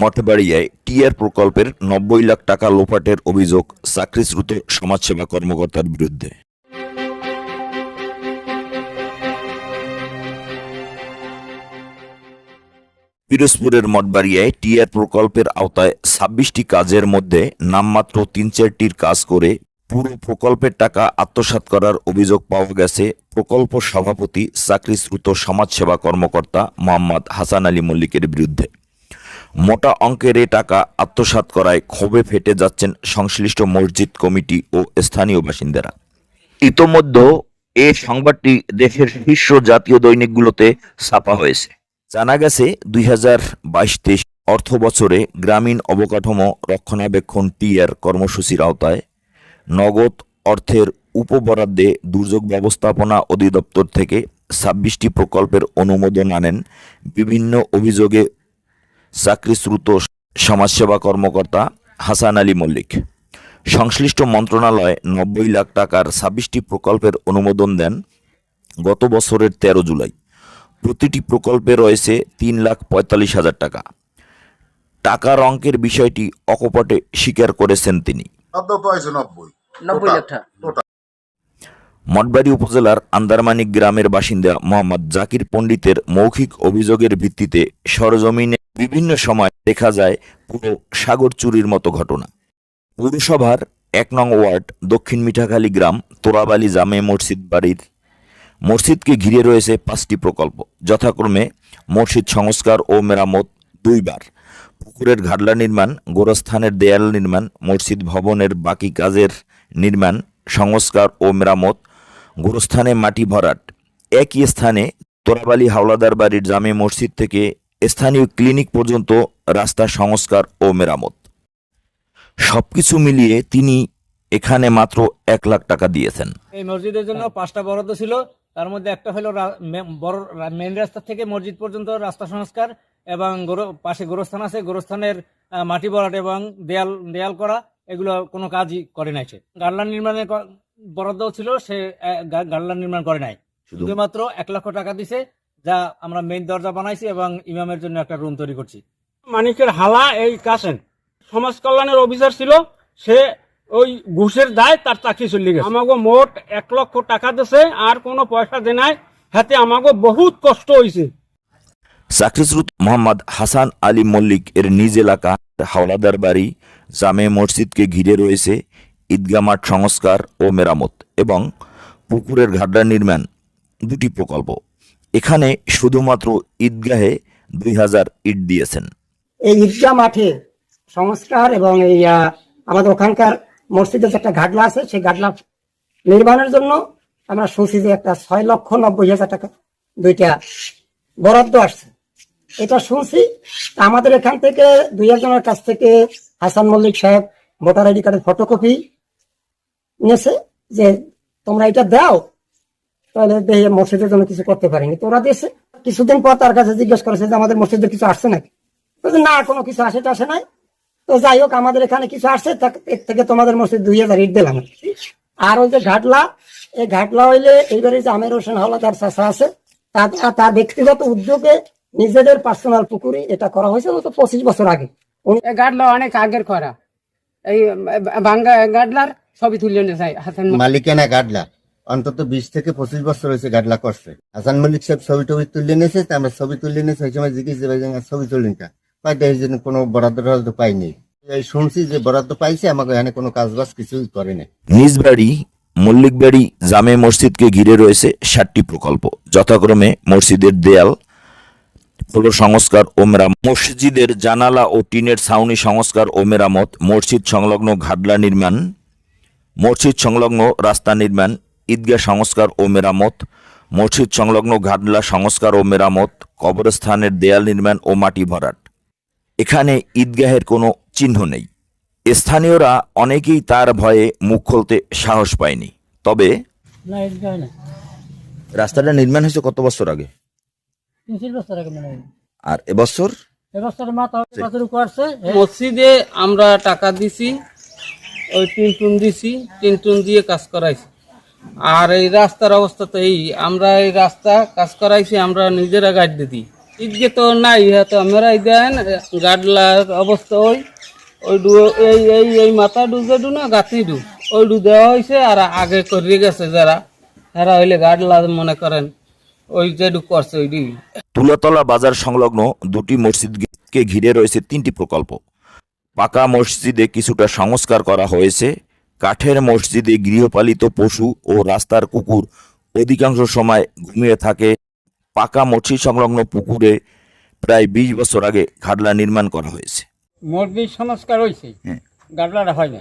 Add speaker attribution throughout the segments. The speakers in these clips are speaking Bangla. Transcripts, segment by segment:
Speaker 1: মঠবাড়িয়ায় টিআর প্রকল্পের নব্বই লাখ টাকা লোপাটের অভিযোগ চাকরিচ্যুত সমাজসেবা কর্মকর্তার বিরুদ্ধে। পিরোজপুরের মঠবাড়িয়ায় টিআর প্রকল্পের আওতায় ছাব্বিশটি কাজের মধ্যে নামমাত্র তিন চারটির কাজ করে পুরো প্রকল্পের টাকা আত্মসাৎ করার অভিযোগ পাওয়া গেছে প্রকল্প সভাপতি চাকরিচ্যুত সমাজসেবা কর্মকর্তা মোহাম্মদ হাসান আলী মল্লিকের বিরুদ্ধে। মোটা অঙ্কের এ টাকা আত্মসাৎ করায় ক্ষোভে ফেটে যাচ্ছেন সংশ্লিষ্ট মসজিদ কমিটি ও স্থানীয় বাসিন্দারা। ইতোমধ্যে এ সংবাদটি দেশের শীর্ষ জাতীয় দৈনিকগুলোতে ছাপা হয়েছে। জানা গেছে, দুই হাজার বাইশ তেইশ অর্থ বছরে গ্রামীণ অবকাঠামো রক্ষণাবেক্ষণ টিআর কর্মসূচির আওতায় নগদ অর্থের উপবরাদ্দে দুর্যোগ ব্যবস্থাপনা অধিদপ্তর থেকে ছাব্বিশটি প্রকল্পের অনুমোদন আনেন। বিভিন্ন অভিযোগে চাকরিচ্যুত সমাজসেবা কর্মকর্তা হাসান আলী মল্লিক। সংশ্লিষ্ট মন্ত্রণালয় নব্বই লাখ টাকার ছাব্বিশটি প্রকল্পের অনুমোদন দেন গত বছরের তেরো জুলাই। প্রতিটি প্রকল্পে রয়েছে তিন লাখ পঁয়তাল্লিশ হাজার টাকা। টাকার অঙ্কের বিষয়টি অকপটে স্বীকার করেছেন তিনি। মঠবাড়ি উপজেলার আন্দারমানিক গ্রামের বাসিন্দা মোহাম্মদ জাকির পণ্ডিতের মৌখিক অভিযোগের ভিত্তিতে সরজমিনে বিভিন্ন সময় দেখা যায় পুরো সাগর চুরির মতো ঘটনা। পৌরসভার এক নং ওয়ার্ড, দক্ষিণ মিঠাখালী গ্রাম, তোরাবালি জামে মসজিদ বাড়ির। মসজিদকে ঘিরে রয়েছে পাঁচটি প্রকল্প। যথাক্রমে মসজিদ সংস্কার ও মেরামত দুইবার। পুকুরের ঘাটলা নির্মাণ, গোরস্থানের দেয়াল নির্মাণ, মসজিদ ভবনের বাকি কাজের নির্মাণ, সংস্কার ও মেরামত, গোরস্থানে মাটি ভরাট। একই স্থানে তোরাবালি হাওলাদার বাড়ির জামে মসজিদ থেকে স্থানীয় ক্লিনিক পর্যন্ত রাস্তা সংস্কার ও মেরামত। সবকিছু মিলিয়ে তিনি এখানে মাত্র এক লাখ টাকা দিয়েছেন।
Speaker 2: এই মসজিদের জন্য পাঁচটা বরাদ্দ ছিল। তার মধ্যে একটা হলো বড় মেন রাস্তা থেকে মসজিদ পর্যন্ত রাস্তা সংস্কার এবং পাশে গোরস্থান আছে। গোরস্থানের মাটি ভরাট এবং দেয়াল দেয়াল করা এগুলো কোনো কাজই করে নাই সে। গার্লা নির্মাণের বরাদ্দ ছিল সে আহ, গা- গার্লা নির্মাণ করে নাই। শুধুমাত্র এক লক্ষ টাকা দিছে। যা আমরা মেইন দরজা বানাইছি এবং ইমামের জন্য একটা রুম তৈরি করছি।
Speaker 3: মানিকের হালা এই কাছেন। সমাজ কল্যাণের অফিসার ছিল সে ওই ঘুষের দায় তার চাকরি চলে গেছে। আমাকে মোট এক লক্ষ টাকা দিছে আর কোনো পয়সা দে নাই। হাতে আমাকে বহুত কষ্ট হয়েছে
Speaker 1: চাকরিচ্যুত মোহাম্মদ হাসান আলী মল্লিক এর নিজ এলাকা হাওলাদার বাড়ি জামে মসজিদকে ঘিরে রয়েছে ঈদগা মাঠ সংস্কার ও মেরামত এবং পুকুরের ঘাড্ডা নির্মাণ দুটি প্রকল্প। এখানে শুধুমাত্র ঈদগাহে দুই হাজার ইট দিয়েছেন।
Speaker 4: এই ঈদগাহ মাঠে সংস্কার এবং এই আমাদের ওখানকার মসজিদের একটা ঘাটলা আছে, সেই ঘাটলা নির্মাণের জন্য আমরা শুনছি যে একটা ছয় লক্ষ নব্বই হাজার টাকা দুইটা বরাদ্দ আসছে। এটা শুনছি আমাদের এখান থেকে দুই একজনের কাছ থেকে হাসান মল্লিক সাহেব ভোটার আইডি কার্ডের ফটোকপি নিয়েছে যে তোমরা এটা দাও তাহলে দেখে মসজিদের জন্য কিছু করতে পারিনি। তো ওরা দিয়েছে। কিছুদিন পর তার কাছে জিজ্ঞেস করেছে যে আমাদের মসজিদে কিছু আসছে নাকি? না কোনো কিছু আসে আসে নাই। তো যাই হোক আমাদের এখানে কিছু আসছে। এর থেকে তোমাদের মসজিদ দুই হাজার ইট দিলাম। আর ওই যে ঘাটলা এই ঘাটলা হইলে এইবারে যে আমির হোসেন হাওলাদার চাষা আছে তার ব্যক্তিগত উদ্যোগে নিজেদের পার্সোনাল পুকুরে এটা করা হয়েছে। তো পঁচিশ বছর আগে।
Speaker 5: গাডলা অনেক আগের করা। এই বাঙ্গা গাডলার ছবি তুলে নিয়ে যায়
Speaker 6: মালিকানা গাডলা অন্তত বিশ থেকে পঁচিশ বছর হয়েছে গাডলা করছে। হাসান মল্লিক সাহেব ছবি টবি তুলে নিয়েছে, তা আমরা ছবি তুলে নিয়েছি, ওই সময় জিজ্ঞেস ছবি তুলেন কা? পাই এই জন্য কোনো বরাদ্দ টরাদ্দ পাইনি। এই শুনছি যে বরাদ্দ পাইছে, আমাকে এখানে কোনো কাজ বাজ কিছুই করে নাই।
Speaker 1: নিজ বাড়ি, মল্লিক বাড়ি, জামে মসজিদকে ঘিরে রয়েছে ষাটটি প্রকল্প। যথাক্রমে মসজিদের দেয়াল সংস্কার ও মসজিদের জানালা ও টিনের ছাউনি সংস্কার ও মেরামত, মসজিদ সংলগ্ন ঘাটলা নির্মাণ, মসজিদ সংলগ্ন রাস্তা নির্মাণ ঈদগাহ সংস্কার ও মেরামত মসজিদ সংলগ্ন ঘাটলা সংস্কার ও মেরামত কবরস্থানের দেয়াল নির্মাণ ও মাটি ভরাট। এখানে ঈদগাহের কোনো চিহ্ন নেই। স্থানীয়রা অনেকেই তার ভয়ে মুখ খুলতে সাহস পায়নি। তবে রাস্তাটা নির্মাণ হয়েছে কত বছর আগে?
Speaker 2: তিন চার বছর আগে মনে হয়।
Speaker 1: আর এবছর?
Speaker 2: মাথা
Speaker 3: মসজিদে আমরা টাকা দিছি ওই টিন টুন দিছি টিন টুন দিয়ে কাজ করাইছি। আর এই রাস্তার অবস্থা তো এই, আমরা এই রাস্তা কাজ করাইছি, আমরা নিজেরা গাইড দিই।
Speaker 7: ঈদকে তো নাই তো আমরা দেন, গাডলার অবস্থা ওই। ওই ডু, এই এই এই মাথা ডুজে ডু না, গাঁথনি ডু, ওই ডু দেওয়া হয়েছে আর আগে করে গেছে যারা। তারা হইলে গাডলা মনে করেন, ওই যে ডু করছে ওই ডি
Speaker 1: তুলাতলা বাজার সংলগ্ন দুটি মসজিদকে ঘিরে রয়েছে তিনটি প্রকল্প। পাকা মসজিদে কিছুটা সংস্কার করা হয়েছে কাঠের মসজিদে গৃহপালিত পশু ও রাস্তার কুকুর অধিকাংশ সময় ঘুমিয়ে থাকে। পাকা মসজিদ সংলগ্ন পুকুরে প্রায় বিশ বছর আগে ঘাটলা নির্মাণ করা হয়েছে।
Speaker 3: মসজিদ সংস্কার হয়েছে? হয়। না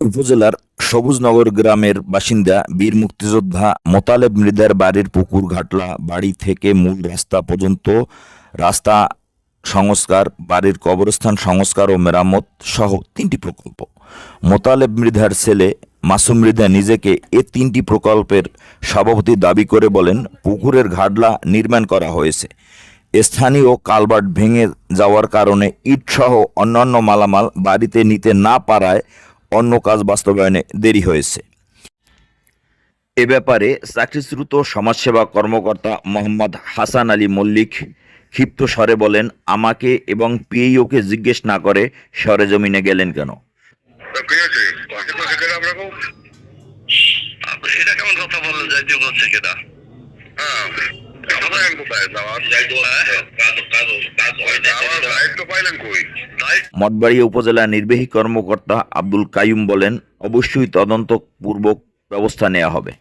Speaker 1: উপজেলার সবুজনগর গ্রামের বাসিন্দা বীর মুক্তিযোদ্ধা মোতালেব মৃদার বাড়ির পুকুর ঘাটলা বাড়ি থেকে মূল রাস্তা পর্যন্ত রাস্তা সংস্কার, বাড়ির কবরস্থান সংস্কার ও মেরামত সহ তিনটি প্রকল্প। মোতালেব মৃধার ছেলে মাসুম মৃধা নিজেকে এ তিনটি প্রকল্পের সভাপতি দাবি করে বলেন, পুকুরের ঘাটলা নির্মাণ করা হয়েছে। স্থানীয় কালভার্ট ভেঙে যাওয়ার কারণে ইটসহ অন্যান্য মালামাল বাড়িতে নিতে না পারায় অন্য কাজ বাস্তবায়নে দেরি হয়েছে। এ ব্যাপারে চাকরিচ্যুত সমাজসেবা কর্মকর্তা মোহাম্মদ হাসান আলী মল্লিক ক্ষিপ্ত স্বরে বলেন আমাকে এবং পিএইওকে জিজ্ঞেস না করে সরেজমিনে গেলেন কেন?
Speaker 8: এটা কেমন কথা বললেন যাইতে হচ্ছে কেটা হ্যাঁ
Speaker 1: মঠবাড়িয়া উপজেলা নির্বাহী কর্মকর্তা আব্দুল কাইয়ুম বলেন অবশ্যই তদন্তপূর্বক ব্যবস্থা নেওয়া হবে।